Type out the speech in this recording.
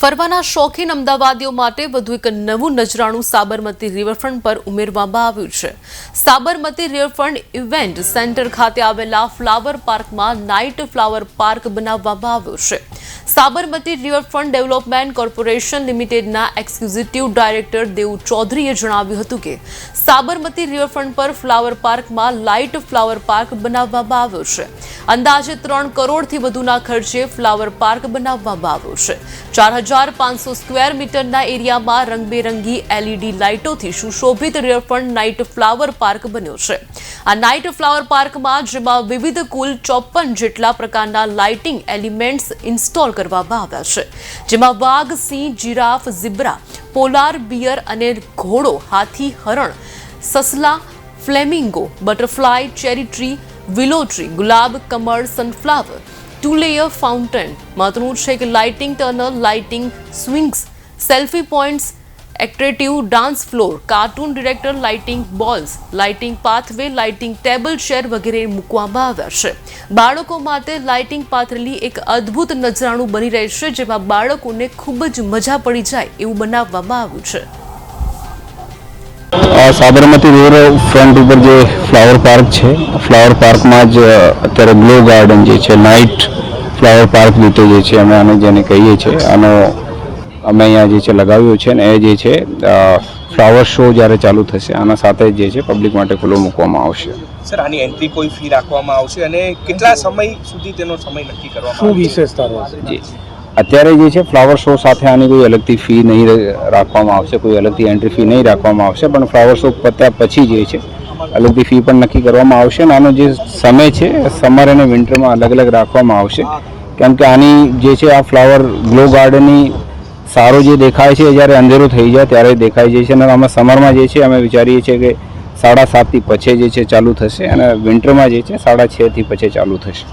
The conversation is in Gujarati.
ફરવાના શોખીન અમદાવાદીઓ માટે વધુ એક નવું નજરાણું સાબરમતી રિવરફ્રન્ટ પર ઉમેરવામાં આવ્યું છે. સાબરમતી રિવરફ્રન્ટ ઇવેન્ટ સેન્ટર ખાતે આવેલા ફ્લાવર પાર્કમાં નાઇટ ફ્લાવર પાર્ક બનાવવામાં આવ્યો છે. સાબરમતી રિવરફ્રન્ટ ડેવલપમેન્ટ કોર્પોરેશન લિમિટેડના એક્ઝિક્યુટિવ ડાયરેક્ટર દેવ ચૌધરીએ જણાવ્યું હતું કે, સાબરમતી રિવરફ્રન્ટ પર ફ્લાવર પાર્કમાં લાઇટ ફ્લાવર પાર્ક બનાવવામાં આવ્યો છે. અંદાજે ત્રણ કરોડથી વધુના ખર્ચે ફ્લાવર પાર્ક બનાવવામાં આવ્યો છે. ચાર હજાર પાંચસો સ્ક્વેર મીટરના એરિયામાં રંગબેરંગી એલઈડી લાઇટોથી સુશોભિત રિવરફ્રન્ટ નાઇટ ફ્લાવર પાર્ક બન્યો છે. આ નાઇટ ફ્લાવર પાર્કમાં જેમાં વિવિધ કુલ ચોપન જેટલા પ્રકારના લાઇટિંગ એલિમેન્ટ્સ ઇન્સ્ટોલ કરવામાં આવ્યા છે. જેમાં વાઘ, સિંહ, જીરાફ, ઝીબ્રા, પોલાર, બિયર અને ઘોડો, હાથી, હરણ, સસલા, flamingo, butterfly, cherry tree willow tree ગુલાબ, કમળ સનફ્લાવર ટુ લેયર ફાઉન્ટેન મહત્વનું છે કે lighting turner lighting swings selfie points attractive dance floor cartoon director lighting balls lighting pathway lighting table chair વગેરે મૂકવામાં આવ્યા છે. બાળકો માટે લાઇટિંગ પાથરેલી એક અદ્ભુત નજરાણું બની રહેશે જેમાં બાળકોને ખૂબ જ મજા પડી જાય એવું બનાવવામાં આવ્યું છે. સાબરમતી રિવર ફ્રન્ટ ઉપર જે ફ્લાવર પાર્ક છે ફ્લાવર પાર્કમાં જ અત્યારે ગ્લો ગાર્ડન જે છે નાઇટ ફ્લાવર પાર્ક રીતે જે છે અમે આને જેને કહીએ છીએ આનો અમે અહીંયા જે છે લગાવ્યો છે ને એ જે છે ફ્લાવર શો જ્યારે ચાલુ થશે આના સાથે જ જે છે પબ્લિક માટે ખુલ્લો મૂકવામાં આવશે. સર આની એન્ટ્રી કોઈ ફી રાખવામાં આવશે અને કેટલા સમય સુધી તેનો સમય નક્કી કરવામાં શું વિશેષતા રહેશે? જી. અત્યારે જે છે ફ્લાવર શો સાથે આની કોઈ અલગથી ફી નહીં રાખવામાં આવશે, કોઈ અલગથી એન્ટ્રી ફી નહીં રાખવામાં આવશે, પણ ફ્લાવર શો પત્યા પછી જે છે, અલગથી ફી પણ નક્કી કરવામાં આવશે અને આનો જે સમય છે સમર અને વિન્ટરમાં અલગ અલગ રાખવામાં આવશે. કેમ કે આની જે છે, આ ફ્લાવર ગ્લો ગાર્ડનની સારો જે દેખાય છે જ્યારે અંધેરું થઈ જાય ત્યારે દેખાય જાય છે, અને અમે સમરમાં જે છે, અમે વિચારીએ છીએ કે સાડા સાતથી પછી જે છે, ચાલુ થશે અને વિન્ટરમાં જે છે, સાડા છથી પછી ચાલુ થશે.